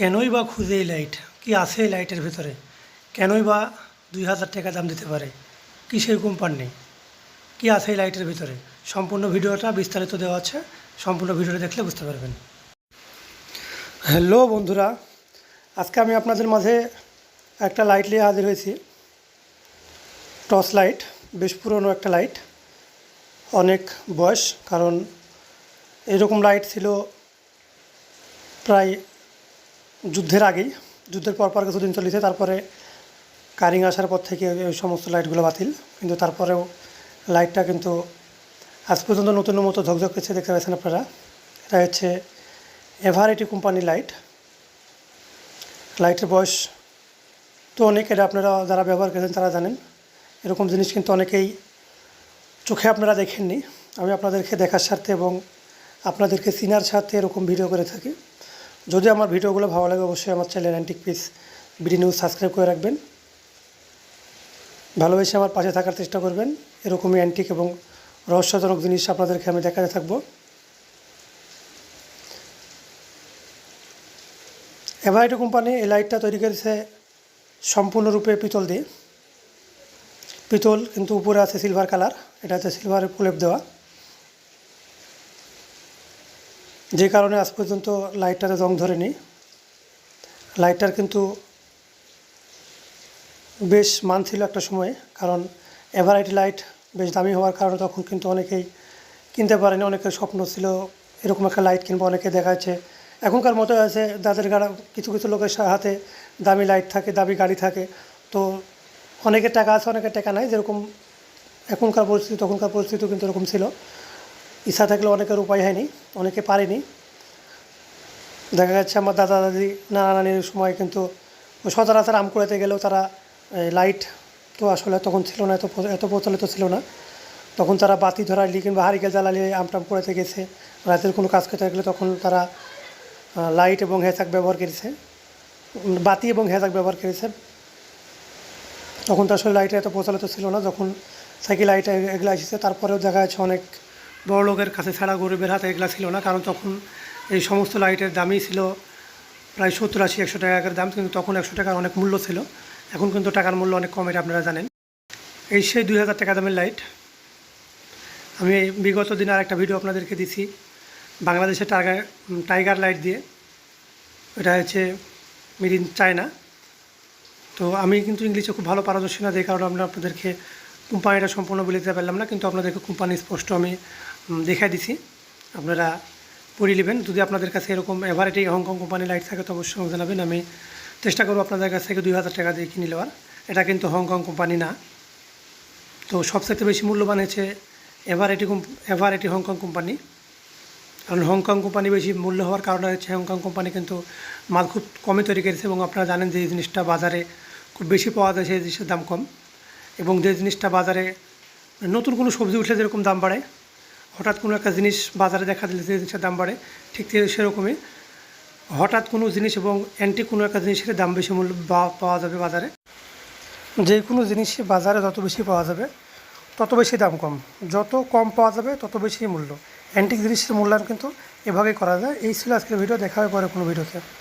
কেনই বা খুঁজে এই লাইট কি আছে এই লাইটের ভিতরে? কেনই বা দুই হাজার টাকা দাম দিতে পারে? কি সেই কোম্পানি কি আছে এই লাইটের ভিতরে? সম্পূর্ণ ভিডিওটা বিস্তারিত দেওয়া আছে। সম্পূর্ণ ভিডিওটা দেখলে বুঝতে পারবেন। হ্যালো বন্ধুরা, আজকে আমি আপনাদের মাঝে একটা লাইট নিয়ে হাজির হয়েছি। টর্চ লাইট বেশ পুরনো একটা লাইট অনেক বয়স, কারণ এরকম লাইট ছিল প্রায় যুদ্ধের আগেই, যুদ্ধের পর পর কিছুদিন চলেছে, তারপরে কারিং আসার পর থেকে ওই সমস্ত লাইটগুলো বাতিল, কিন্তু তারপরেও লাইটটা কিন্তু আজ পর্যন্ত নতুন মতো ঝকঝক করছে, দেখতে পাচ্ছেন আপনারা। এটা হচ্ছে এভারেটি কোম্পানি লাইট। লাইটের বয়স তো অনেক, এটা আপনারা যারা ব্যবহার করেছেন তারা জানেন। এরকম জিনিস কিন্তু অনেকেই চোখে আপনারা দেখেননি। আমি আপনাদেরকে দেখার স্বার্থে এবং আপনাদেরকে চিনার স্বার্থে এরকম ভিডিও করে থাকি। যদি আমার ভিডিওগুলো ভালো লাগে, অবশ্যই আমার channel antique piece BD news subscribe করে রাখবেন। ভালোবেসে আমার পাশে থাকার চেষ্টা করবেন। এরকমই অ্যান্টিক এবং রহস্যজনক জিনিস আপনাদেরকে আমি দেখাতে থাকব। এভারাইটি কোম্পানি এই লাইটটা তৈরি করেছে সম্পূর্ণরূপে পিতল দিয়ে। পিতল কিন্তু উপরে আছে সিলভার কালার এটা হচ্ছে সিলভারের প্রলেপ দেওয়া। যে কারণে আজ পর্যন্ত লাইটটাতে রং ধরেনি। লাইটটার কিন্তু বেশ মান ছিল একটা সময়ে, কারণ এভারাইটি লাইট বেশ দামি হওয়ার কারণে তখন কিন্তু অনেকেই কিনতে পারেনি, অনেকের স্বপ্ন ছিল এরকম একটা লাইট কিনবো, অনেকে দেখা যাচ্ছে এখনকার মতো আছে, যাদের গাড়া, কিছু কিছু লোকের হাতে দামি লাইট থাকে, দামি গাড়ি থাকে, তো অনেকের টাকা আছে, অনেকের টাকা নাই, যেরকম এখনকার পরিস্থিতি, তখনকার পরিস্থিতিও কিন্তু এরকম ছিল। ইচ্ছা থাকলে অনেকের উপায় হয়নি, অনেকে পারেনি। দেখা যাচ্ছে আমার দাদা দাদি, নানা নানির সময় কিন্তু সচরাচর আম কুড়াতে গেলেও তারা লাইট তো আসলে তখন ছিল না, এত এত প্রচলিত ছিল না। তখন তারা বাতি ধরালি কিংবা হারিকেল জ্বালালে আমটাম কুড়াতে গেছে। রাতের কোনো কাজ করতে গেলে তখন তারা লাইট এবং হেঁচাক ব্যবহার করেছে। বাতি এবং হেঁচাক ব্যবহার করেছে। তখন তো আসলে লাইটের এত প্রচলিত ছিল না, যখন সাইকেল লাইট এগুলো এসেছে, তারপরেও দেখা যাচ্ছে অনেক বড় লোকের কাছে ছাড়া গরিবের হাতে এগুলো ছিল না, কারণ তখন এই সমস্ত লাইটের দামই ছিল প্রায় সত্তর আশি, একশো টাকার দাম, কিন্তু তখন একশো টাকার অনেক মূল্য ছিল। এখন কিন্তু টাকার মূল্য অনেক কম, এটা আপনারা জানেন। এই সেই দুই হাজার টাকা দামের লাইট আমি বিগত দিন আর একটা ভিডিও আপনাদেরকে দিছি, বাংলাদেশের টাইগার টাইগার লাইট দিয়ে। এটা হচ্ছে মেড ইন চায়না। তো আমি কিন্তু ইংলিশে খুব ভালো পারদর্শী না, যে কারণে আমরা আপনাদেরকে কোম্পানিটা সম্পূর্ণ বলে দিতে পারলাম না, কিন্তু আপনাদেরকে কোম্পানি স্পষ্ট আমি দেখাই দিছি। আপনারা পড়ে নেবেন। যদি আপনাদের কাছে এরকম এভারেটি হংকং কোম্পানি লাইট থাকে, তো অবশ্যই জানাবেন। আমি চেষ্টা করব আপনাদের কাছ থেকে দুই হাজার টাকা দিয়ে কিনে নেওয়ার। এটা কিন্তু হংকং কোম্পানি না। তো সবচেয়ে বেশি মূল্যবান হচ্ছে এভারেটি এভারেটি হংকং কোম্পানি। কারণ হংকং কোম্পানি বেশি মূল্য হওয়ার কারণে হচ্ছে হংকং কোম্পানি কিন্তু মাল খুব কমই তৈরি করেছে এবং আপনারা জানেন যে এই জিনিসটা বাজারে খুব বেশি পাওয়া যায়, সেই জিনিসের দাম কম। এবং যে জিনিসটা বাজারে নতুন কোনো সবজি উঠলে যেরকম দাম বাড়ে, হঠাৎ কোনো একটা জিনিস বাজারে দেখা দিলে যে জিনিসের দাম বাড়ে, ঠিক সেরকমই। হঠাৎ কোনো জিনিস এবং অ্যান্টি কোনো একটা জিনিসের দাম বেশি মূল্য পাওয়া যাবে বাজারে। যে কোনো জিনিস বাজারে যত বেশি পাওয়া যাবে, তত বেশি দাম কম। যত কম পাওয়া যাবে, তত বেশি মূল্য। অ্যান্টিক জিনিসের মূল্যায়ন কিন্তু এভাবেই করা যায়। এই ছিল আজকের ভিডিও। দেখা হবে পরে কোনো ভিডিওতে।